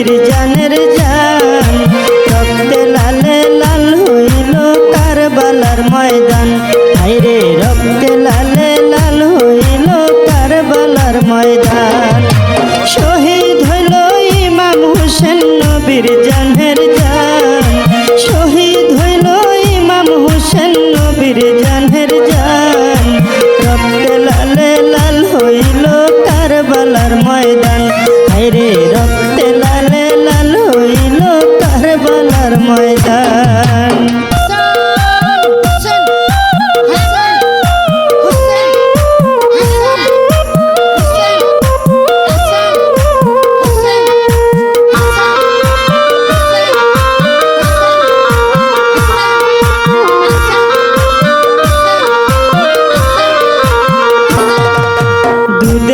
নবীর জানের জান। রক্তে লালে লাল হইল কারবালার ময়দান। হাইরে রক্তে লালে লাল হইল কারবালার ময়দান।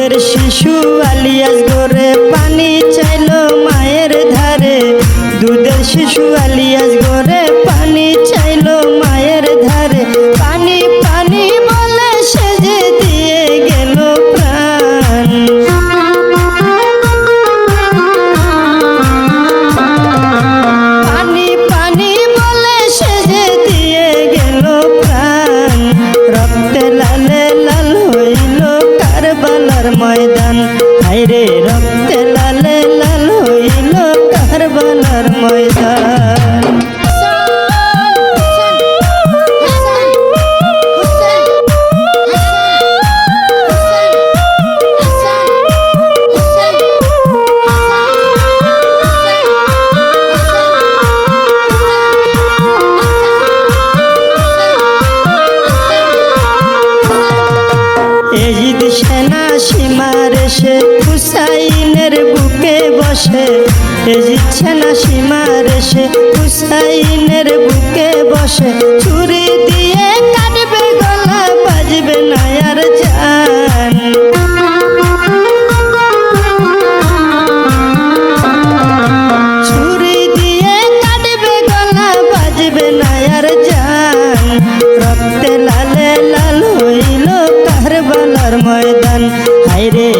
দুধের শিশু আলিয়াস গোরে পানি চাইলো মায়ের ধারে। দুধের শিশু আলিয়াস গোরে পানি কারবালার ময়দান এজিদ সেনা সীমার এসে হুসাইনের বুকে বসে এজিদ সেনা সীমার এসে, হুসাইনের বুকে বসে। ছুরি দিয়ে কাটবে গলা বাজবে না আর জান। ছুরি দিয়ে কাটবে গলা বাজবে না আর জান। রক্তে লালে লাল হইল কারবালার ময়দান। হাইরে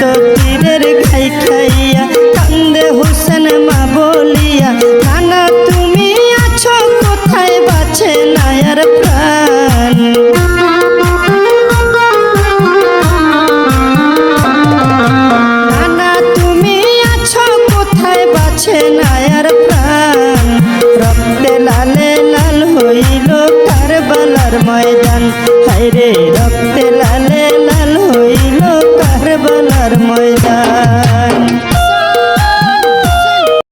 the